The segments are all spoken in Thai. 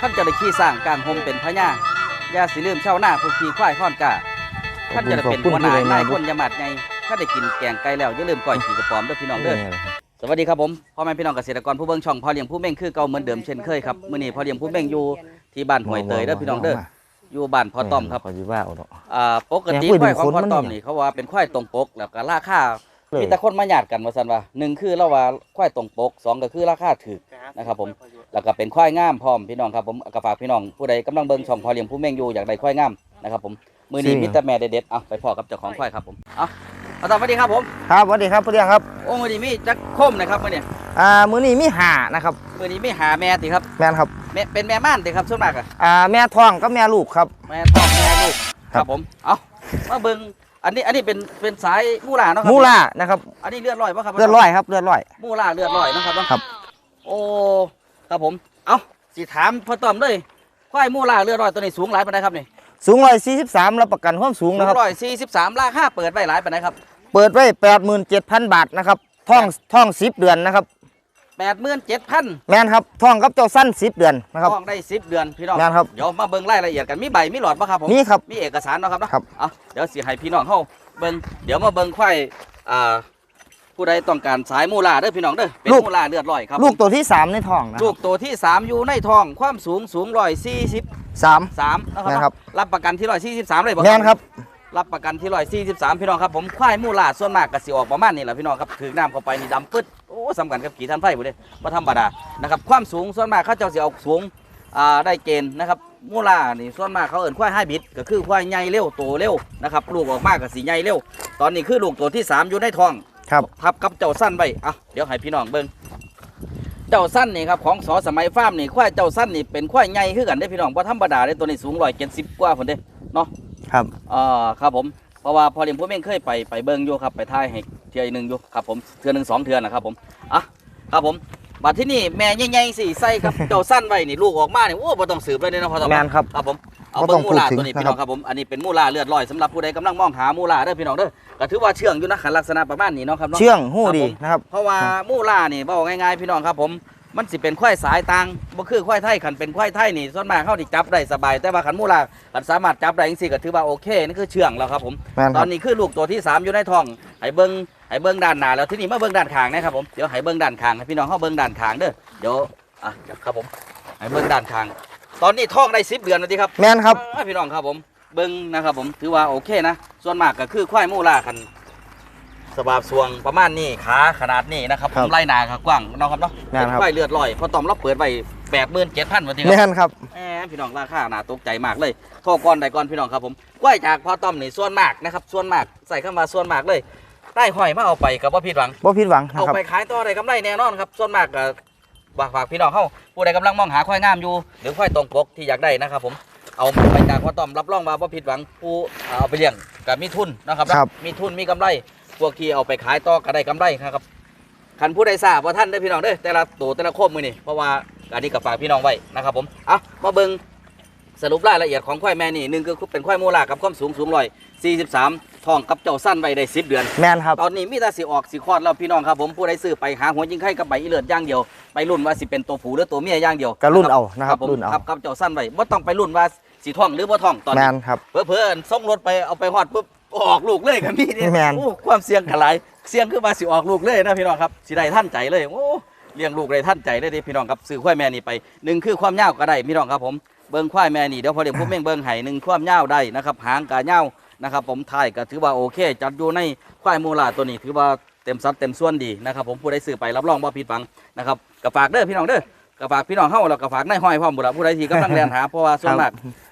ท่านจะได้ขี่สร้างกลางหมเป็นพญาอย่าสิลืมเช่าหน้าผู้ขี่ควายข้อนกาท่านจะได้เป็นหัวหน้านายคนยามาดไงถ้าได้กินแกงไก่แล้วอย่าลืมก่อยขี่กระป๋อมเด้วยพี่น้องเด้อสวัสดีครับผมพ่อแม่พี่น้องเกษตรกรผู้เบิ่งช่องพ่อเลี้ยงผู้เม่งคือเก่าเหมือนเดิมเช่นเคยครับมื้อนี้พ่อเลี้ยงผู้เม่งอยู่ที่บ้านห้วยเตยเด้อพี่น้องเด้ออยู่บ้านพ่อต้อมครับขอจีว่าเอาเนาะอ่าปกติแหม่ควายของคุยถึงพ่อต้อมคนมันนี่นี่เขาว่าเป็นควายตรงปกแล้วก็ราคาเลย มีแต่คนมาหยาดกันว่าซั่นว่าหนึ่งคือเราว่าควายตรงปกสองก็คือราคาถูกนะครับผมแล้วก็เป็นควายงามพร้อมพี่น้องครับผมก็ฝากพี่น้องผู้ใดกำลังเบิ่งช่องพ่อเลี้ยงผู้เม่งอยู่อยากได้ควายงามนะครับผมมื้อนี้มีแต่แม่เด็ดๆเอาไปพ่อกับเจ้าของควายครับผมเอาเอาต่อสวัสดีครับผมครับสวัสดีครับผู้เลี้ยงครับโอ้มื้อนี้มีจักคมนะครับมื้อนี้อ่ามื้อนี้มีห่านะครับมื้อนี้มีหาแม่ติครับแม่นครับแม่เป็นแม่ม่านติครับส่วนมากอะอ่าแม่ท้องกับแม่ลูกครับ แม่ท้องแม่ลูกคครัรับบผมเอามาเบิ่ง อันนี้อันนี้เป็นเป็นสายมูลาเนาะครับมูล่านะครับอันนี้เลือดลอยป่ะครับเลือดร้อยครับเลือดร้อย มูลาเลือดลอยเนาะครับเนาะครับ โอ้ครับผมเอาสิถามพ่อต้อมเลยควายมูลาเลือดลอยตัวนี้สูงหลายปานใดครับนี่สูงร้อยสี่สิบสามรับประกันความสูงสูนะงครับ ร้อยสี่สิบสามราคาเปิดไว้หลายปานใดครับ เปิดไว้แปดหมื่นเจ็ดพันบาทนะครับท้องท้องสิบเดือนนะครับ แปดหมื่นเจ็ดพันแม่นครับท้องกับเจ้าสั้นสิบเดือนนะครับท้องได้สิบเดือนพี่น้องแม่นครับเดี๋ยวมาเบิ่งรายละเอียดกันมีใบมีหลอดป่ะครับผมนี่ครับมีเอกสารเนาะครับเนาะครับเอาเดี๋ยวสิให้พี่น้องเฮาเบิ่งเดี๋ยวมาเบิ่งควายอ่าผู้ใดต้องการสายมูลาเด้อพี่น้องเด้อเป็นลูกมูลาเลือดลอยครับลูกตัวที่สามในท้องนะลูกตัวที่ 3 อยู่ในท้องความสูงสูงร้อยสี่สิบสามสามนะคแม่นครัรับบรับประกันที่ร้อยสี่สิบสามเลยบ่แม่นครับ รับประกันที่ร้อยสี่สิบสามพี่น้องครับผมควายมูลาส่วนมากกสิออกประมาณนี้แหละพี่น้องครับถือน้ำเข้าไปนี่ดำปึ๊ดโอ้สำคัญกับขี่ทันไฟบ่เด้บ่ธรรมดานะครับความสูงส่วนมากเขาเจ้าสิเอาสูงอ่าได้เกณฑ์นะครับมูลานี่ส่วนมากเขาเอิ้นควายไฮบริดก็คือควายใหญ่เร็วโตเร็วนะครับลูกออกมาก็สิใหญ่เร็ว ตอนนี้คือลูกตัวที่สามอยู่ในท้องครับทับกับเจ้าสั้นไว้อะเดี๋ยวให้พี่น้องเบิ่งเจ้าสั้นนี่ครับของสอสมัยฟาร์มนี่ควายเจ้าสั้นนี่เป็นควายใหญ่คือกันเด้อพี่น้องบ่ธรรมดาเด้อตัวนี้สูง170กว่าพุ่นเด้เนาะ ครับ อ่าครับผมเพราะว่าพอเลี้ยงผู้เม่งเคยไปไปเบิ่งอยู่ครับไปถ่ายให้เทื่อหนึงอยู่ครับผมเทื่อหนึงสองเทื่อนะครับผมอะครับผมบัดที่นี่แม่ใหญ่ๆสิใส่กับเจ้าสั้นไว้นี่ลูกออกมานี่โอ้บ่ต้องสืบเลยเด้อเนาะพ่อตอแม่นครับครับผมเอาบ่เบิ่ต้องงมูลาพูดถึงตัวนี้พี่นะครัน้อบงครับผมอันนี้เป็นมูลาเลือดลอยสำหรับผู้ใดกำลังมองหามูลาเด้อพี่น้องเด้อก็ถือว่าเชื่องอยู่นะขันลักษณะประมาณนี้เนาะครับเนาะเชื่องหู้ครับดีผมนะครับเพราะว่ามูล่านี่บอกง่ายๆพี่น้องครับผม มันสิเป็นควายสายต่างบ่คือควายไทยขันเป็นควายไทยนี่ส่วนมากเขาที่จับได้สบาย แต่ว่าขันมูล่าขันสามารถจับได้จริงๆก็ถือว่าโอเคนี่คือเชื่องแล้วครับผม แม่นตคอรันบนี้คือลูกตัวที่สามอยู่ในท้องให้เบิ้งให้เบิ้งด้านหน้าแล้วที่นี่มาเบิ้งด้านข้างนะครับผมเดี๋ยวให้เบิ้งด้านข้างให้พี่น้องเขาเบิ้งด้านข้างเด้อเดี๋ยวอะครับผมให้เบิ้งด้านข้าง ตอนนี้ท้องได้สิบเดือนแล้วทีครับ แม่นครับ อ่าพี่น้องครับผมเบิ้งนะครับผมถือว่าโอเคนะ ส่วนมากก็คือควายมูล่าคัน สบาบสวงประมาณนี้ขาขนาดนี้นะครับผครัมบไล่หนาครับกว้างเนาะครับเนาะแม่นครับเป็นควายเลือดลอยเพอตอมเราเปิดไปแปดหมื่นเจ็ดพันวันทีคแม่รับนครับ แหมพี่น้องราคาน่าตกใจมากเลยโทรก่อนใดก่อนพี่น้องครับผมควายจากพอตอมนี่ส่วนมากนะครับส่วนมากใส่เข้ามาส่วนมากเลยได้หอยมาเอาไปกับว่าผิดหวัง บ่ผิดหวังนะเอาครับ ไปขายต่อได้กำไรแน่นอนครับ ส่วนมากก็ฝากฝากพี่น้องเขาผู้ใดกำลังมองหาควายงามอยู่ หรือควายตรงปกที่อยากได้นะครับ ผมเอาไปจากพ่อต้อมรับรองมาว่าผิดหวังผู้เอาไปเลี้ยงกับมีทุนนะครับนะครับ มีทุนมีกำไร พวกที่เอาไปขายต่อก็ได้กำไรนะครับคันผู้ใดทราบว่าท่านได้อพี่น้องเด้อแต่ละตัวแต่ละโคมมือนี่เพราะว่าอันนี้กับฝากพี่น้องไว้นะครับผมเอามาเบิ่งสรุปรายละเอียดของควายแม่นี่หนึ่งคือเป็นควายโมลากับความสูงสูงร้อยสี่สิบสามทองกับเจ้าสั้นไว้ได้สิบเดือนแม่นครับตอนนี้มีแต่สิออกสิคลอดแล้วพี่น้องครับผมผู้ใดซื้อไปหาหัวยิงไข่กับใบอีเลือดอย่างเดียวไปรุ่นว่าสิเป็นตัวผู้หรือตัวเมียอย่างเดียวก็รุ่นเอานะครับผมรุ่นเอาครับกับเจ้าสั้นไว้บ่ต้องไปรุ่นว่าสีท่องหรือบ่ท่องตอนแม่นี้นครับเพื่อเพื่อนส่งรถไปเอาไปฮอดปุ๊บ ออกลูกเลยกันพี่นี่แม่น โอ้ความเสี่ยงขลายเสี่ยงคือว่าสิออกลูกเลยนะพี่น้องครับสิได้ท่านใจเลยโอ้เลี้ยงลูกได้ท่านใจเลยเด้พี่น้องครับซื้อควายแม่นี่ไปหนึ่งคือความยาวก็ได้พี่น้องครับผมเบิ่งควายแม่นี่เดี๋ยวพอเดี๋ยวผมเม่งเบิ่งให้หนึ่งความยาวได้นะครับหางกะยาวนะครับ ผมท้ายก็ถือว่าโอเค จัดอยู่ในควายมูลาตัวนี้ถือว่าเต็มสัดเต็มส่วนดีนะครับผมผู้ใดซื้อไปรับรองว่าผิดหวังนะครับก็ฝากเด้อพี่น้องเด้อ ก็ฝากพี่น้องเฮาแล้วก็ฝากนายห้อยพร้อมบุรุษผู้ใดที่กำลังเรียนหาเพราะว่าส่วนมาก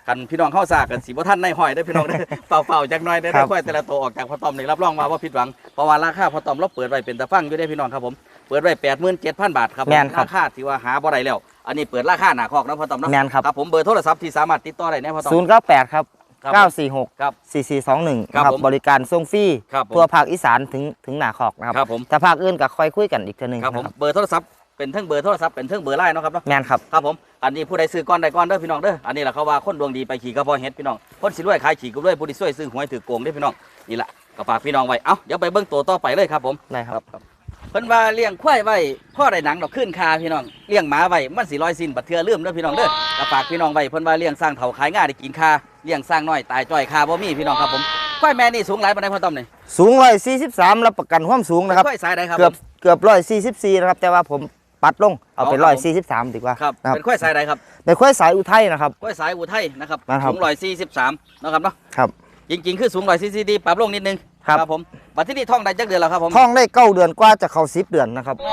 กันพี่น้องเข้าสากกันสีบ่ท่านในายห้อยได้อพี่น้องได้อเฝ้าๆจักหน้อยได้อครัได้บค่อยแต่ละตัวออกจากพอตอมนี่รับรองมาว่าผิดหวังเพราะว่าราคาพอตอมเราเปิดไว้เป็นตะฟังอยู่ได้อพี่น้องครับผมเปิดไว้แปดหมื่นเจ็ดพันบาทครับผมแม่นครับ ราคาที่ว่าหาบ่ได้แล้ว อันนี้เปิดราคาหนาคอกนะพอตอมเนาะแม่นครับครับผมเบอร์โทรศัพท์ที่สามารถติดต่อได้แน่พอตอม ศูนย์เก้าแปดครับครับเก้าสี่หกครับสี่สี่สองหนึ่งครับครับผมบริการส่งฟรีครับผม ทั่วภาคอีสานถึงถึงหนาขอกนะครับ ครับผม ถ้าภาคอื่นก็ค่อยคุยกันอีกเทีนึงครับผมนะครับเบอร์โทรศัพท์ เป็นเทั้งเบอร์โทรศัพท์เป็นเทั้งเบอร์ไลน์เนาะครับเนาะแม่นครับครับผมอันนี้ผู้ใดซื้อก้อนใดก้อนเด้อพี่น้องเด้ออันนี้แหละเขาว่าคนดวงดีไปขี่กระเพาะเฮ็ดพี่น้องคนสิรวยขายขี่ก็รวยผู้ที่ช่วยซื้อหวยถือโกงเด้อพี่น้องนี่แหละก็ฝากพี่น้องไว้เอ้าเดี๋ยวไปเบิ่งตัวต่อไปเลยครับผมได้ครับครับ เพิ่นว่าเลี้ยงควายไว้พ่อได้หนังดอกขึ้นคาพี่น้องเลี้ยงหมาไว้มันสิลอยสิ้นบัดเทื่อลืมเด้อพี่น้องเด้อก็ฝากพี่น้องไว้เพิ่นว่าเลี้ยงสร้างเถาขายง่ายได้กินคาเลี้ยงสร้างน้อยตายจ้อยคาบ่มีพี่น้องครับผมควายแม่นี่สูงหลายปานใดพ่อต้อมนี่สูงร้อยสี่สิบสามรับประกันความสูงนะครับ ควายสายใดครับเกือบผมเกือบร้อยสี่สิบสี่นะครับ แต่ว่าผม ปัดลงเอาไปอ๋อครัร้อบยผมสี่สิบสามดีกว่าครับนะครับเป็นควายสายใดครับเป็นควายสายอุทัยนะครับควายสายอุทัยนะครับนะครับสูง143นะครับเนาะครับจริงๆ คือสูง144ดีปรับลงนิดนึงครับผมบัดที่นี่ท่องได้จักเดือนแล้วครับผมท้องได้เก้าเดือนกว่าจะเข้าสิบเดือนนะครับแหม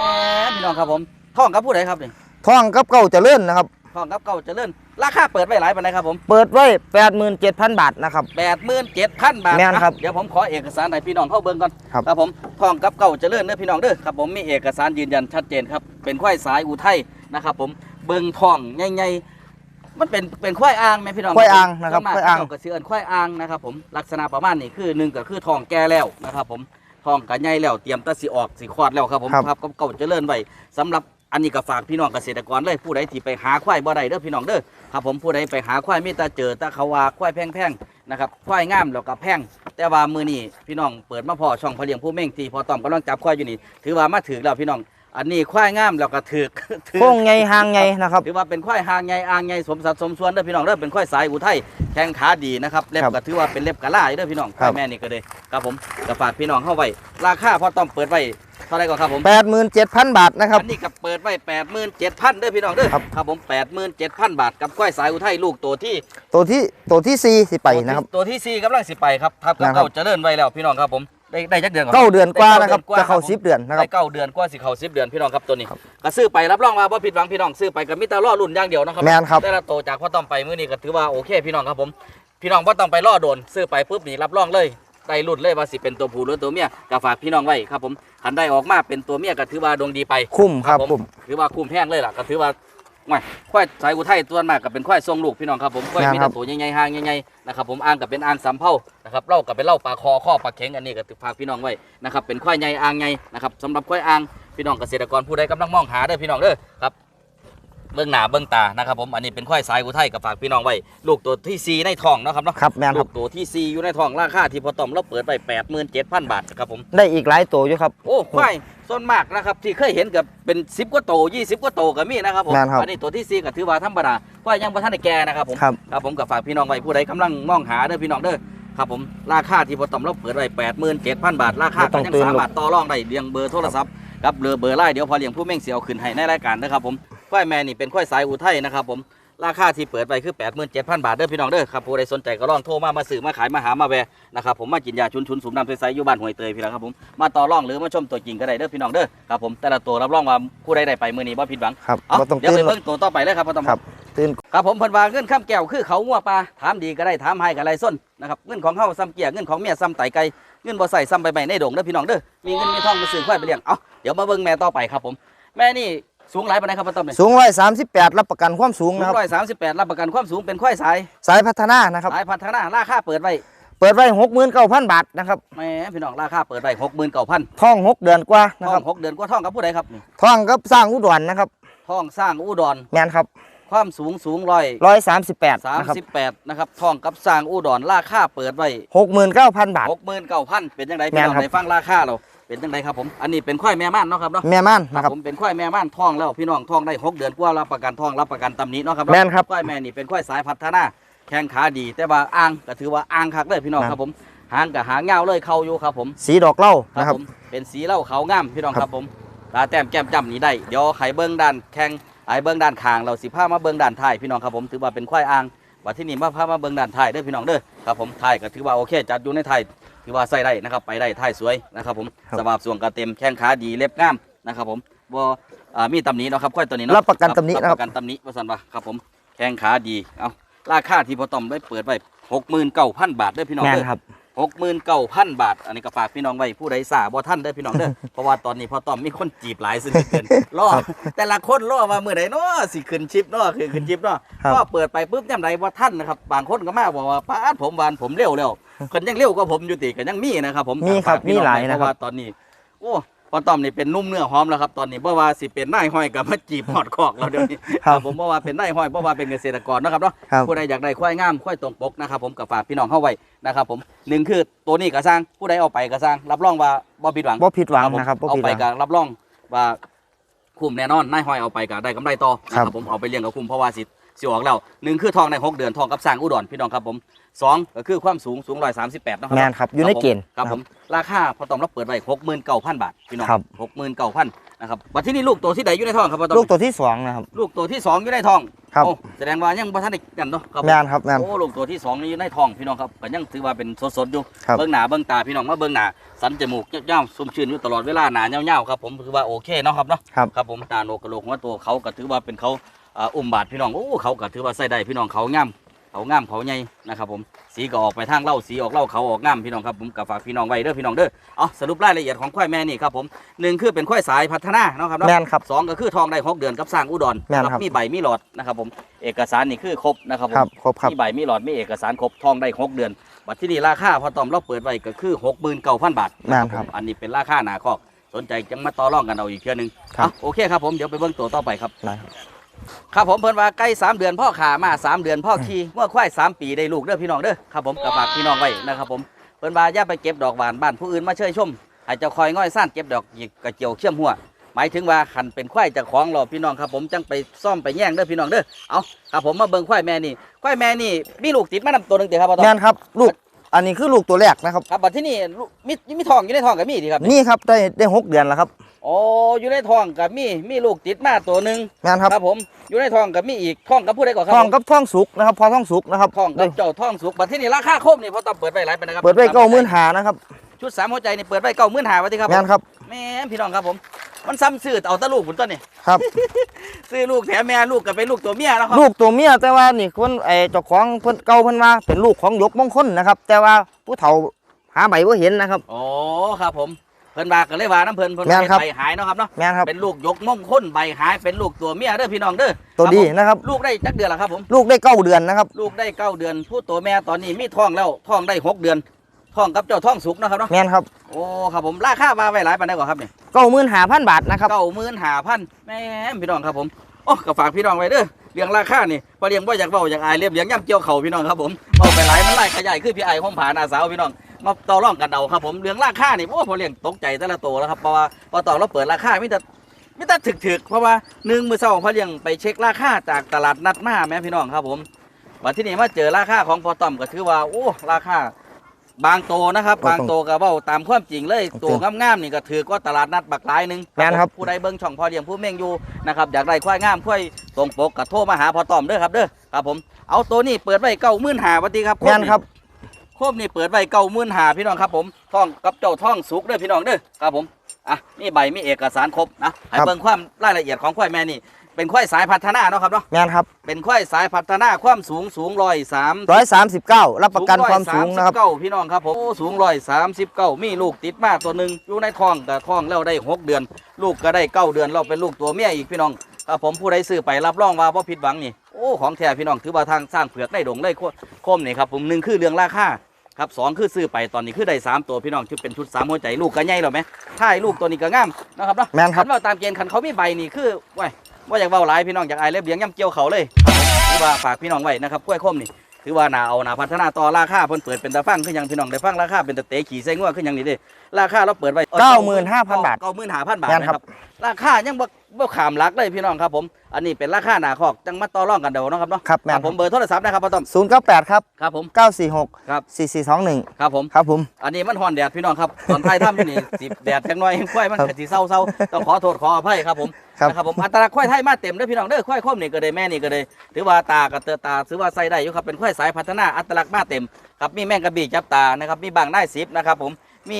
พี่น้องครับผมท่องกับผู้ใดครับนี่ท้องกับเก้าเจะเลื่อนนะครับ ท่องกับเก่าเจริญราคาเปิดไว้หลายปานใดครับผมเปิดไว้แปดหมื่นเจ็ดพันบาทนะครับ87,000บาทแม่นครับอะเดี๋ยวผมขอเอกสารให้พี่น้องเข้าเบิ่งก่อนครับครับผมท่องกับเก่าเจริญเด้อพี่น้องเด้อครับผมมีเอกสารยืนยันชัดเจนครับเป็นควายสายอุทัยนะครับผมเบิ่งท่องใหญ่ๆมันเป็นเป็นควายอ่างไหมพี่น้องควายอ่างนะครับส่วมกควายอ่าง พี่น้ก็สิเอิ้นควายอ่างนะครับผมลักษณะประมาณนี้คือหนึ่งก็คือท่องแก่แล้วนะครับผมท่องก็ใหญ่แล้วเตรียมแตะสิออกสิคลอดแล้วครับผมครับ ครับกับเก่าเจริญไว้สำหรับ อันนี้ก็ฝากพี่น้องเกษตรกรเลยผู้ใดที่ไปหาควายบ่ได้เด้อพี่น้องเด้อครับผมผู้ใดไปหาควายมีตาเจอตาเขาว่าควายแพงๆนะครับควายงามแล้วก็แพงแต่ว่ามือนี่พี่น้องเปิดมาพอช่องพอเลี้ยงผู้เม่งที่พอต้อมกำลังจับควายอยู่นี่ถือว่ามาถือแล้วพี่น้อง อันนี้ควายงามแล้วก็ถึกถึกโค้งไงหางไงนะครับถือว่าเป็นควายหางใหญ่อ่างใหญ่สมสัดสมส่วนเด้อพี่น้องเด้อเป็นควายสายอุทัยแข้งขาดีนะครับเล็บครับก็ถือว่าเป็นเล็บกะลาอยู่เด้อพี่น้องครัควาบยแม่นี่ก็เลยครับผมก็ฝากพี่น้องเข้าไว้ราคาพอต้อมเปิดไว้เท่าไหรก่อนครับผมแปดหมื่นเจ็ดพันบาทนะครับอันนี้ก็เปิดไว้แปดหมื่นเจ็ดพันเด้อพี่น้องเด้อครับครับผมแปดหมื่นเจ็ดพันบาทกับควายสายอุทัยลูกตัวที่ตัวที่ตัวที่สี่สิไปนะครับตัวที่สี่กำลังสิไปครับทับกับนะครับเก่าเจริญไว้แล้วพี่น้องครับผม ได้ได้จักเดือนก่อนเก้าเดือนกว่านะครับได้จะเข้าผมสิบเดือนนะครับได้เก้าเดือนกว่าสิเข้าสิบเดือนพี่น้องครับตัวนี้ครับก็ซื้อไปรับรองว่าบ่ผิดหวังพี่น้องซื้อไปกับมิตรล่อรุ่นอย่างเดียวนะครับแม่นครับได้ละโตจากพ่อต้อมไปมื้อนี้ก็ถือว่าโอเคพี่น้องครับผมพี่น้องบ่ต้องไปล่อโดนซื้อไปปุ๊บนี่รับรองเลยได้รุ่นเลยว่าสิเป็นตัวผู้หรือตัวเมียก็ฝากพี่น้องไว้ครับผมคันได้ออกมาเป็นตัวเมียก็ถือว่าดวงดีไปคุ้มครับผมคุ้มถือว่าคุ้มแพงเลยล่ะก็ถือว่า ไม่ควายสายอุทัยตัวมากก็เป็นควายทรงลูกพี่น้องครับผมควายมีแต่ตัวใหญ่ๆหางใหญ่ๆนะครับผมอ่างกับเป็นอ่างสำเภานะครับเล่ากับเป็นเล่าปลาคอข้อปลาเข็งอันนี้ก็ถือฝากพี่น้องไว้นะครับเป็นควายใหญ่อ่างใหญ่นะครับสำหรับควายอ่างพี่น้องเกษตรกรผู้ใดกำลังมองหาเด้อพี่น้องเด้อครับเบื้องหน้าเบื้องตานะครับผมอันนี้เป็นควายสายอุทัยกับฝากพี่น้องไว้ลูกตัวที่สี่ในท้องเนาะครับเนาะครับแม่นคลูรับกตัวที่สี่อยู่ในท้องราคาที่พอต้อมเราเปิดไปแปดหมื่นเจ็ดพันบาทครับผมได้อีกหลายตัวอยู่ครับโอ้ควาย ส่วนมากนะครับที่เคยเห็นกับเป็นสิบกว่าโตยี่สิบกว่าโตก็มีนะครับผมแม่นครับอันนี้ตัวที่สี่ก็ถือว่าธรรมดาควายยังบ่ทันได้แก่นะครับผมครับ ครับผมกับฝากพี่น้องไว้ผู้ใดกำลังมองหาเด้อพี่น้องเด้อครับผมราคาที่พอต่อมเราเปิดไว้แปดหมื่นเจ็ดพันบาทราคาบ่ต้ก็องยังตื่นสามารถต่อรองได้เรียงเบอร์โทรศัพท์กับเบอร์เบอร์ไล่เดี๋ยวพอเลี้ยงผู้เม่งเสียวขึ้นให้ในรายการนะครับผมควายแม่นี่เป็นควายสายอุทัยนะครับผม ราคาที่เปิดไปคือ 87,000 บาทเด้อพี่น้องเด้อครับผู้ใดสนใจก็ลองโทรมามาซื้อมาขายมาหามาแวะนะครับผมมากินยาชุนชุนสูบน้ำใสๆอยู่บ้านห้วยเตยพี่น้องครับผมมาต่อรองหรือมาชมตัวจริงก็ได้เด้อพี่น้องเด้อครับผมแต่ละตัวรับรองว่าผู้ใดได้ไปมื้อนี้บ่ผิดหวังครับเอาบ่ต้องเดี๋ยวตื่ไปนเบิ่งตัวต่อไปเลยครับพ่อตอมครับตื่นครับผมเพิ่นว่าเงินข้ามแก้วคือเขางัวปลาถามดีก็ได้ถามให้ก็ไรส้นนะครับเงินของเฮาซ้ำเกียร์เงินของเมียซ้ำไตไก่เงินบ่ใส่ซ้ำใบไม้ในดงเด้อพี่น้องเด้อมีเงินมีทองมาซื้อควายไปเลี้ยงเอาเดี๋ยวมาเบิ่งแม่ต่อไปครับผม แม่นี่ สูงหลายปานใดครับพ่อต้อมเนี่ยสูงร้อยสามสิบแปดรับประกันความสูงสูนะงครับ ร้อยสามสิบแปดรับประกันความสูงเป็นควายสายสายพัฒนานะครับ สายพัฒนาราคาเปิดไว้เปิดไว้หกหมื่นเก้าพันบาทนะครับแหม่พี่น้องราคาเปิดไว้หกหมื่นเก้าพันท้องหกเดือนกว่านะท้อครังบหกเดือนกว่าท้องกับผู้ใดครับนี่ท้องกับสร้างอุดรนะครับท้องสร้างอุดรแมนครับความสูงสูงร้อยร้อยสามสิบแปดสามนะครับสิบแปดนะครับท้องกับสร้างอุดรราคาเปิดไว้หกหมื่นเก้าพันบาท หกหมื่นเก้าพันเป็นยังไงพี่แม่นน้องครับได้ฟังราคาเรา เป็นยังไงครับผม อันนี้เป็นควายแม่ม่านเนาะครับเนาะแม่ม่านครันะบครับ ผมเป็นควายแม่ม่านท้องแล้วพี่น้องท้องได้หกเดือนกว่ารับประกันท้องรับประกันตำหนี้เนาะครับแม่นครับควายแม่นี่เป็นควายสายพัฒนาแข้งขาดี แต่ว่าอ่างก็ถือว่าอ่างคักเลยพี่น้องแม่นครับผมหางกับหางเงาวเลยเข้าอยู่ครับผม สีดอกเหล้าครับนะครับผมเป็นสีเหล้าขาวงามพี่น้องครับครับผมตาแต้มแก้มจำนี่ได้เดี๋ยวไข่เบิ้งด้านแข้งไอ้เบิ้งด้านคางเราสิผ้ามาเบิ้งด้านท้ายพี่น้องครับผมถือว่าเป็นควายอ่างว่าที่นี่มาผ้ามาเบิ้งด้านท้ายเด้อพี่น้องเด้อครับผมท้ายก็ถือว่าโอเคจัดอยู่ในท้าย ถือว่าใส่ได้นะครับ ไปได้ท้ายสวยนะครับผมครับสภาพส่วนกระเต็มแข้งขาดีเล็บงามนะครับผมบ่อ่ามีตำหนิเนาะครับควายตัวนี้เนาะรับประกันตำหนิรับนะครับประกันตำหนิว่าซั่นว่าครับผมแข้งขาดีเอาราคาที่พอต้อมได้เปิดไว้69,000บาทเด้อพี่น้องแมนเด้อครับ หกหมื่นเก้าพันบาท อันนี้ก็ฝากพี่น้องไว้ผู้ใดสาบ่ท่านเด้อพี่น้องเด้อ เพราะว่าตอนนี้พอตอมมีคนจีบหลายซึ่งเกินรอแต่ละคนรอว่าเมื่อใดเนาะสิขึ้นชิปเนาะคือขึ้นชิปเนาะครับก็เปิดไปปุ๊บย่ำใดว่าท่านนะครับบางคนก็มาบอกว่าป้าดผมวานผมเร็วแล้วคนยังเร็วกว่าผมอยู่ติก็ยังมีนะครับผมมีครับฝากพี่น้องมีหลายไว้นะครับเพราะว่าตอนนี้ โอ้พ อต้อมนี่เป็นนุ่มเนื้อหอมแล้วครับตอนนี้เพราะว่าสิเป็นนายห้อยกับมาจีบหอดคอกเราเดี๋ยวนี้ครับผมเพราะว่าเป็นนายห้อยเพราะว่าเป็นเกษตรกรนะครับเนาะครับ ผู้ใดอยากได้ควายงามควายตรงปกนะครับผมกับฝากพี่น้องเข้าไว้นะครับผมหนึ่งคือตัวนี้กระสร้างผู้ใดเอาไปกระสร้างรับรองว่าบ่ผิดหวัง บ่ผิดหวังผมนะครับบ่เอาผิดไปหวังก็รับรองว่าคุ้มแน่นอนนายห้อยเอาไปก็ได้กำไรต่อนะคครัรับบผมเอาไปเลี้ยงกับคุ้มเพราะว่าสิ สิออกแล้วหนึ่งคือทองในหกเดือนทองกับสร้างอุดรพี่น้องครับผมสองก็คือความสูงสูงร้อยสามสิบแปดนาะครัแม่นครับอยู่ในเกณฑ์ครับผมราคาพอตอมเราเปิดไว้หกหมื่นเก้าพันบาทพี่น้องครับ หกหมื่นเก้าพันนะครับวันที่นี่ลูกตัวที่ใดอยู่ในท้องครับพอตอมลูกตัวที่สองนะครับ ลูกตัวที่สองอยู่ในท้องครับ โอ้แสดงว่ายังบ่ทันได้กันเนาะครับผม แม่นครับแม่นโอ้ลูกตัวที่สองนี่อยู่ในท้องพี่น้องครับก็ยังถือว่าเป็นสดๆอยู่ครับ เบื้องหน้าเบื้องตาพี่น้องมาเบื้องหน้าสันจมูกเย้าๆซุ่มชื่นอยู่ตลอดเวลาหน้าเย้าๆครับผมถือว่าโอเคเนาะครับเนาะครับ ครับผมตาโหนกกระโหลกหัวตัวเขาก็ถือว่าเป็นเขา อ่าอุ้มบาดพี่น้องโอ้เขาก็ถือว่าใส่ได้พี่น้องเขางามเขางามเขาใหญ่นะครับผมสีก็ออกไปทางเล่าสีออกเล่าเขาออกงามพี่น้องครับผมกับฝากพี่น้องไว้เด้อพี่น้องเด้อเอาสรุปรายละเอียดของควายแม่นี่ครับผมหนึ่งคือเป็นควายสายพัฒนาเนาะครับเนาะแม่นครับสองก็คือทองได้หกเดือนกับสร้างอุดรแม่นครับมีใบมีหลอดนะครับผมเอกสารนี่คือครบนะครับผมครับครบครับ มีใบมีหลอดมีเอกสารครบทองได้หกเดือนบัตรที่นี่ราคาพอตอมเราเปิดไว้ก็คือหกหมื่นเก้าพันบาทแม่นครับผมอันนี้เป็นราคาหนาคอกสนใจจังมาต่อรองกันเอาอีกเทื่อหนึงครับอะโอเคครับผมเดี๋ยวไปเบิ่งตัวต่อไปครับนะครับ ครับผมเพิ่นว่าใกล้สามเดือนพ่อขามาสามเดือนพ่อขี่เมื่อควายสามปีได้ลูกเด้อพี่น้องเด้อครับผมกับฝากพี่น้องไว้นะครับผมเพิ่นว่าอย่าไปเก็บดอกบานบ้านผู้อื่นมาเชยชมให้เจ้าคอยง่อยซ่านเก็บดอกหยิกกระเจียวเชื่อมหัวหมายถึงว่าขันเป็นควายเจากของเราพี่น้องครับผมจังไปซ่อมไปแย่งเด้อพี่น้องเด้อเอาครับผมมาเบิ่งควายแม่นี่ควายแม่นี่มีลูกติดมานำตัวหนึงเดียวครับพ่อตอแม่นครับลูกอันนี้คือลูกตัวแรกนะครับครับบัดที่นี่ลูกมีมีทองอยู่ในทองกับมีดีครับนี่ครับได้ได้หกเดือนแล้วครับ โอ้อยู่ในทองกับมีมีลูกติดมาตัวหนึ่งแม่นครับครับผมอยู่ในทองกับมีอีกทองกับผู้ใดก่อนครัทองผมกับทองสุกนะครับ พอทองสุกนะครับทองกับเจ้าทองสุกบัดที่นี่ราคาโคมนี่พอต้องเปิดไว้หลายไปนะครับเปิดไว้เก้าหมื่นหานะครับชุดสามหัวใจนี่เปิดไว้เก้าหมื่นหาวันที่ครับแม่นครับแม่นพี่น้องครับผม มันซ้ำซื้อเอาแตะลูกผุนต้นนี่ครับซื้อลูกแถมแม่ลูกกับเป็นลูกตัวเมียแล้วครับลูกตัวเมียแต่ว่านี่คนไอ้เจ้าของเพิ่นเก่าเพิ่นว่าเป็นลูกของยกมงคลนะครับ แต่ว่าผู้เฒ่าหาใบบ่เห็นนะครับโอ้ครับผม เพิ่นว่ากันเลยว่าน้ำเพิ่นเพิ่นแม่นครับ ใบหายเนาะครับเนาะแม่นครับเป็นลูกยกมงคลใบหายเป็นลูกตัวเมียเด้อพี่น้องเด้อตัวดีครับผมนะครับ ลูกได้จักเดือนแล้วครับผม ลูกได้เก้าเดือนนะครับ ลูกได้เก้าเดือน ผู้ตัวแม่ตอนนี้มีท้องแล้วท้องได้หกเดือนท้องกับเจ้าท้องสุกนะครับเนาะแม่นครับโอ้ครับผมราคาว่าไว้หลายปานใดกว่าครับเนี่ย เก้าหมื่นหาพันบาทนะครับ เก้าหมื่นห้าพันแม่มพี่น้องครับผมโอ้ก็ฝากพี่น้องไว้เด้อเลี้ยงราคานี่พอเลี้ยงบ่อยากเว้าอยากอายเรียบเลี้ยงย่ำเกี่ยวเข่าพี่น้องครับผมเว้าไปหลายมันไล่ขยายคือพี่ไอ้ห้องผาหน้าสาวพี่น้อง มาต่อรองกันเอาครับ ผมเลี้ยงราคานี่โอ้พอเลี้ยงตกใจแต่ละตัวแล้วครับเพราะว่าพอต่อเราเปิดราคามิแต่มิแต่ถึกๆ เพราะว่าหนึ่งมือเช้าพอเลี้ยงไปเช็คราคาจากตลาดนัดมาแม่พี่น้องครับผมวันที่นี่มาเจอราคาของพอต่อมก็ถือว่าโอ้ราคาบางโตนะครับบ่ต้องบางโตก็เว้าตามความจริงเลยโอเคตัวงามๆนี่ก็ถือก็ตลาดนัดบักหลายหนึงแม่นครับผู้ใดเบิ่งช่องพอเลี้ยงผู้เม่งอยู่นะครับอยากได้ควายงามควายตรงปกก็โทรมาหาพอต่อมเด้อครับเด้อครับผมเอาตัวนี้เปิดไว้เก้าหมื่นหาวันทีครับแม่นครับ โคมนี่เปิดไว้เก้าหมื่นหาพี่น้องครับผมท่องกับเจ้าท่องสุกเด้อพี่น้องเด้อครับผมอะนี่ใบมีเอกสารครบนะให้ครับเบิ่งความรายละเอียดของควายแม่นี่เป็นควายสายพัฒนาเนาะครับเนาะแม่นครับเป็นควายสายพัฒนาความสูงสูงร้อยสามร้อยสามสิบเก้ารับประกันความสูงนะครับเก้าพี่น้องครับผมโอ้สูงร้อยสามสิบเก้ามีลูกติดมาตัวหนึ่งอยู่ในท้องแต่ท้องแล้วได้หกเดือน ลูกก็ได้เก้าเดือนเราเป็นลูกตัวเมียอีกพี่น้องครับผมผู้ใดซื้อไปรับรองว่าพ่ผิดหวังนี่โอ้ของแท้พี่น้องถือว่าทางสร้างเผือกได้ดงได้โคโคมนี่ครับผมหนึ่งคือเรื่องราคา ครับสองคือซื้อไปตอนนี้คือได้สามตัวพี่น้องที่เป็นชุดสามหัวใจลูกก็ใหญ่แล้วไหมท้ายลูกตัวนี้ก็งามนะครับเนาะแม่นครับ ขันว่าตามเกณฑ์ขันเขามีใบนี่คือไว้ว่าอยากเว้าหลายพี่น้องอยากอายเล็บเลี้ยงย่ำเกี่ยวเขาเลยถือว่าฝากพี่น้องไว้นะครับกล้วยคมนี่ถือว่านาเอานาพัฒนาต่อราคาเพิ่นเปิดเป็นตาฟังขึ้นยังพี่น้องได้ฟังราคาเป็นตะเตะขี่ใส่งัวขึ้นยังนี่เด้ราคาเราเปิดไว้95,000บาท เก้าหมื่นห้าพันบาทแม่นนะคครัรับบราคายังบ่ บ่ขามหลักเลยพี่น้องครับผม อันนี้เป็นราคาหนาคอกจังมาต่อรองกันเดี๋ยวนะครับเนาะครับแม่น ผมเบอร์โทรศัพท์นะครับพ่อต้อมศูนย์เก้าแปดครับครับผม เก้าสี่หกครับ สี่สี่สองหนึ่งครับผม ครับผม อันนี้มันฮ้อนแดดพี่น้องครับ ตอนท้ายถ้ำนี่สิแดดจังหน่อยควายมันครับก็สิเศร้าๆต้องขอโทษขออภัยครับผมครับ นะครับผมอัตราควายไทยมาเต็มเด้อพี่น้องเด้อควายคมนี่ก็ได้แม่นี่ก็ได้ถือว่าตากับเตอตาถือว่าใส่ได้อยู่ครับเป็นควายสายพัฒนาอัตลักษณ์มาเต็มครับมีแม่งกระบี่จับตานะครับมีบางได้สิบนะครับผมมี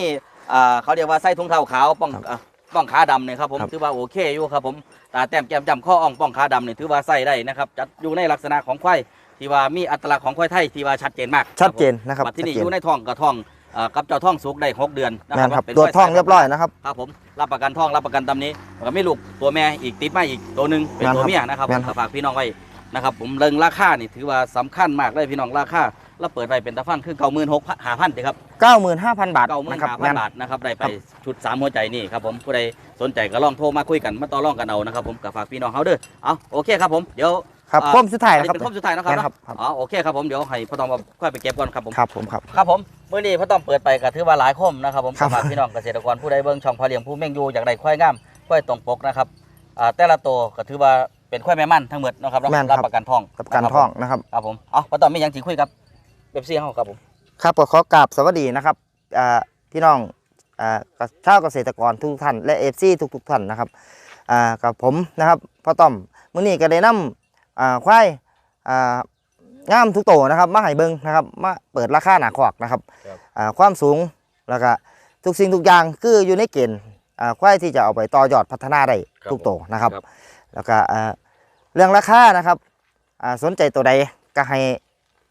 อ่าเขาเรียกว่าใส่ถุงเท้าขาวป้องอ่า ป้องขาดำเนี่ยครับผมครับ ถือว่าโอเคอยู่ครับผมตาแต้มแก้มจำข้ออ่องป้องขาดำเนี่ยถือว่าใส่ได้นะครับจัดอยู่ในลักษณะของควายที่ว่ามีอัตลักษณ์ของควายไทยที่ว่าชัดเจนมากชัดเจนคนะครับบัดที่นี่ชัดอเจยู่ในท้องกับท้องอ่ากับเจ้าท้องสุกได้หกเดือนนะแม่นครับเป็นตรวจควายท้องสาเรียบร้อยนะครับ ครับผมรับประกันท้องรับประกันตำนี้แล้วก็มีลูกตัวแม่อีกติดมาอีกตัวหนึ่งเป็นตัวเมียนะครับแม่นครับ ฝากพี่น้องไว้นะครับผมเรื่องราคานี่ถือว่าสำคัญมากเลยพี่น้องราคา เราเปิดไปเป็นตาฟังคือเก้าหมื่นหกหาพันครับ95,000บาทเก้าหมื่นนะครับหาพัแม่นนบาทนะครับได้ไปครับชุดสามหัวใจนี่ครับผมผู้ใดสนใจก็ลองโทรมาคุยกันมาต่อรองกันเอานะครับผมกับฝากพี่น้องเขาเด้อเอาโอเคครับผมเดี๋ยวครับอ่าโค้มสุดท้ายอันนะนี้ครับเป็นข้อมสุดท้ายนะครับแม่นเนาะครับครับอ๋อโอเคครับผมเดี๋ยวให้พ่อตอมค่อยไปเก็บก่อนครับผมครับผมครับครับผมมื่อนี้พ่อต้อมเปิดไปก็ถือว่าหลายคมนะครับผมครับสำหรับพี่น้องเกษตรกรผู้ใดเบิ่งช่องพอเลี้ยงผู้เม่งอยู่อยากได้ควายงามควายตรงปกนะครับอ่าแต่ละตัวก็ถือว่าเป็นควายแม่มันทั้งหมดนะครับแม่นครับรับประกันทองกับการท่องนะครับครับผมเอาพ่อต้อมมีหยังสิคุยกับ เบบซี่เฮาครับผมครับก็ขอกราบสวัสดีนะครับอ่าพี่น้องอ่าชาวเกษตรกรทุกท่านและเอฟซีทุกทุกๆท่านนะครับอ่ากับผมนะครับพ่อต้อมมื้อนี้ก็ได้นำอ่าควายอ่างามทุกโตวนะครับมาให้เบิ่งนะครับมาเปิดราคาหนาขอกนะครับอ่าความสูงแล้วก็ทุกสิ่งทุกอย่างคืออยู่ในเกณฑ์อ่าควายที่จะเอาไปต่อยอดพัฒนาได้ทุกโตวนะครับ แล้วก็อ่าเรื่องราคานะครับอ่าสนใจตัวใดก็ให้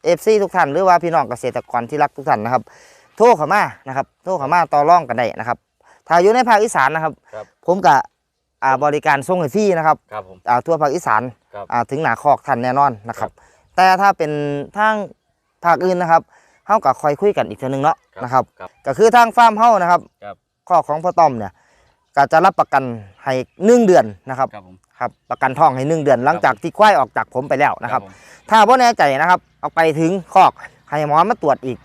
เอฟซีทุกท่านหรือว่าพี่น้องเกษตรกรที่รักทุกท่านนะครับ โทรเข้ามานะครับ โทรเข้ามาต่อรองกันได้นะครับถ้าอยู่ในภาคอีสานนะครับ ครับ ผมก็อ่าบริการส่งให้ฟรีนะครับครับผม อ่าทั่วภาคอีสานครับอ่าถึงหนาคอกท่านแน่นอนนะครับ แต่ถ้าเป็นทางภาคอื่นนะครับเฮาก็คอยคุยกันอีกเทีนึงเนาะนะครับ ครับก็คือทางฟาร์มเฮานะครับครับข้อของพ่อต้อมเนี่ย ก็จะรับประกันให้หนึ่งเดือนนะครับครับผมครับประกันทองให้หนึ่งเดือน หลังจากที่ควายออกจากผมไปแล้วนะครับ ผม ถ้าพ่แน่ใจนะครับ เอาไปถึงคอกให้หมอมาตรวจอีก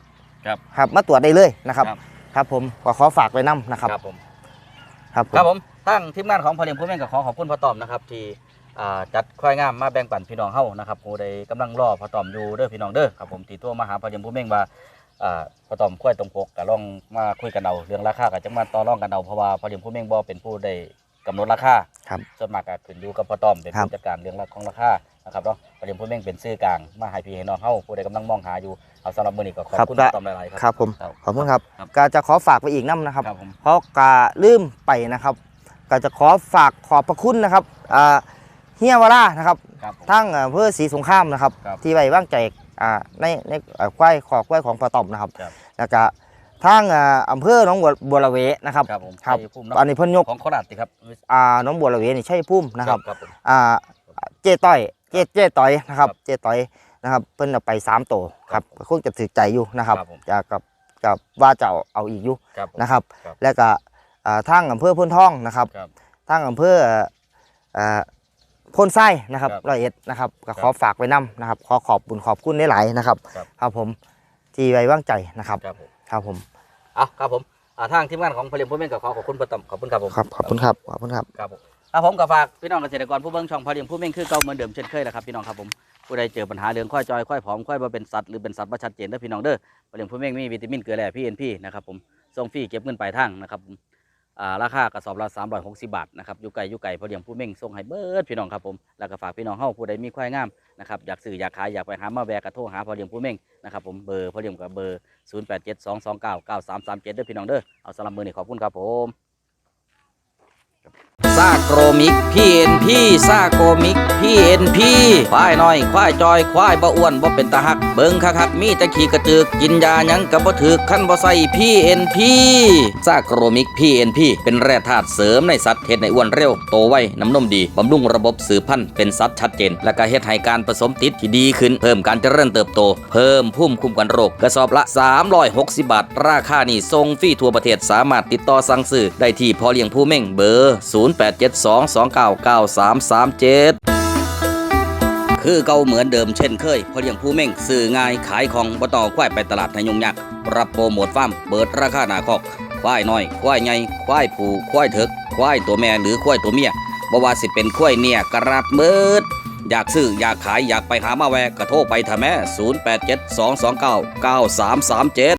ครับครับมาตรวจได้เลยนะครับ ครับ ครับผมก็ขอฝากไว้นํนะครับครับผม ครับผม ครับผมทั้งทีมงานของพอเลี้ยงผู้เม่งก็ขอขอบคุณพ่อต้อมนะครับที่อ่าจัดควายงามมาแบ่งปันพี่น้องเฮานะครับผู้ใดกำลังรอพ่อต้อมอยู่เด้อพี่น้องเด้อครับผมที่โทรมาหาพอเลี้ยงผู้เม่งว่า อ่าพ่อต้อมควายตรงปกก็ลองมาคุยกันเอาเรื่องราคาก็จังมาต่อรองกันเอาเพราะว่าพอเลี้ยงผู้เม่งบ่เป็นผู้ได้กำหนดราคาครับส่วนมากก็ขึ้นอยู่กับพ่อต้อมเป็นครับผู้จัดการเรื่องราของราคานะครับเนาะพอเลี้ยงผู้เม่งเป็นซื่อกลางมาให้พี่ให้น้องเฮาผู้ใดกำลังมองหาอยู่เอาสำหรับมื้อนี้ก็ขอบคุณพ่อต้อมหลายๆคครัรับ บผมครับขอบคุณครับครับ ก็จะขอฝากไว้อีกน้ำนะครับ ครับผม เพราะกาลืมไปนะครับ ก็จะขอฝากขอบพระคุณนะครับอ่าเฮียวรานะครับครับผม ทั้งอำเภอศรีสงครามนะครับ ครับ ที่ไว้วางใจ อ่าในในเอ่อควายขอควายของปลาต่อมนะครับครับ แล้วก็ทั้งอ่าอำเภอหนองบัวบัวระเวนะครับ ครับผมครับ ชัยภูมิเนาะอันนี้เพิ่นยกของโคราชสิครับอ่าหนองบัวระเวนี่ใช่พุ่มนะครับ ครับผม อ่าเจ๊ต้อยเจ๊เจ๊ต้อยนะครับครับเจ๊ต้อยนะครับเพิ่นเอาไปสามตัวครับก็คงจะถือใจอยู่นะครับครับผม จะกับกับว่าจะเอาเอาอีกอยู่ครับผม นะครับ ครับแล้วก็อ่าทางอำเภอพ้นท่องนะครับครับ ทางอำเภออ่า พ้นไส้นะครับครับร้อยเอ็ดนะครับก็ครับขอฝากไว้นํนะครับ ขอขอบบุญขอบคุณหลายๆนะครับครับครับผมที่ไว้วางใจนะครับครับผมครับผมอะครับผมอ่าทางทีมงานของพลิมพูเม่นกับขอขอบคุณประตอมขอบคุณครับผมครับขอบคุณครับขอบคุณครับครับผมครับผมกับฝากพี่น้องเกษตรกรผู้เบิ่งช่องพลิมผู้เม่นคือเก่าเหมือนเดิมเช่นเคยแหละครับพี่น้องครับผมผู้ใดเจอปัญหาเรื่องข้อยจอยข้อยผอมข้อยบ่เป็นสัตว์หรือเป็นสัตว์บ่ชัดเจนเด้อพี่น้องเด้อพลิมผู้เม่นมีวิตามินเกลือแร่พีเอ็นพีนะครับผมส่งฟรีเก็บเงินปลายทางนะครับผมอ่า ราคากระสอบละ360บาทนะครับยุไก่ยุไก่พอเลี้ยงผู้เม่งส่งให้เบิดพี่น้องครับผมแล้วก็ฝากพี่น้องเฮาผู้ใดมีควายงามนะครับอยากซื้ออยากขายอยากไปหามาแวกกระโทรหาพอเลี้ยงผู้เม่งนะครับผมเบอร์พอเลี้ยงกับเบอร์0872299337เด้อพี่น้องเด้อเอาสำหรับมือนี้ขอบคุณครับผม ซากโกรมิกพี่เอ็นพี่ซากโกรมิกพี่เอ็นพี่ควายน้อยควายจอยควายบ่อ้วนบ่เป็นตาหัก เบิ่งคักๆมีแต่ขี้กระตือกกินยายังกับบ่ถือขั้นบ่ใส่พี่เอ็นพี่ซากโกรมิกพี่เอ็นพี่เป็นแร่ธาตุเสริมในสัตว์เฮ็ดให้อ้วนเร็ว โตไวน้ำนมดีบำรุงระบบสืบพันธุ์เป็นสัตว์ชัดเจน และก็เฮ็ดให้การผสมติดที่ดีขึ้นเพิ่มการเจริญเติบโต เพิ่มภูมิคุ้มกันโรคกระสอบละ 360 บาท ราคานี่ทรงฟรีทั่วประเทศสามารถติดต่อสั่งซื้อได้ที่พอเลี้ยงผู้เม่งเบอร์0872299337คือเก่าเหมือนเดิมเช่นเคยพอเลี้ยงผู้เม่งซื้อง่ายขายของบ่ต้อควายไปตลาดให้ยุ่งยากรับโปรโมทฟาร์มเปิดราคาหนาคอก ควายน้อย ควายใหญ่ควายผูควายเถิกควายตัวแม่หรือควายตัวเมียบ่ว่าสิเป็นควายเนี่ยกระรับเมิด อยากซื้ออยากขายอยากไปหามาแวะกระโทรไปเถอะแม่ 0872299337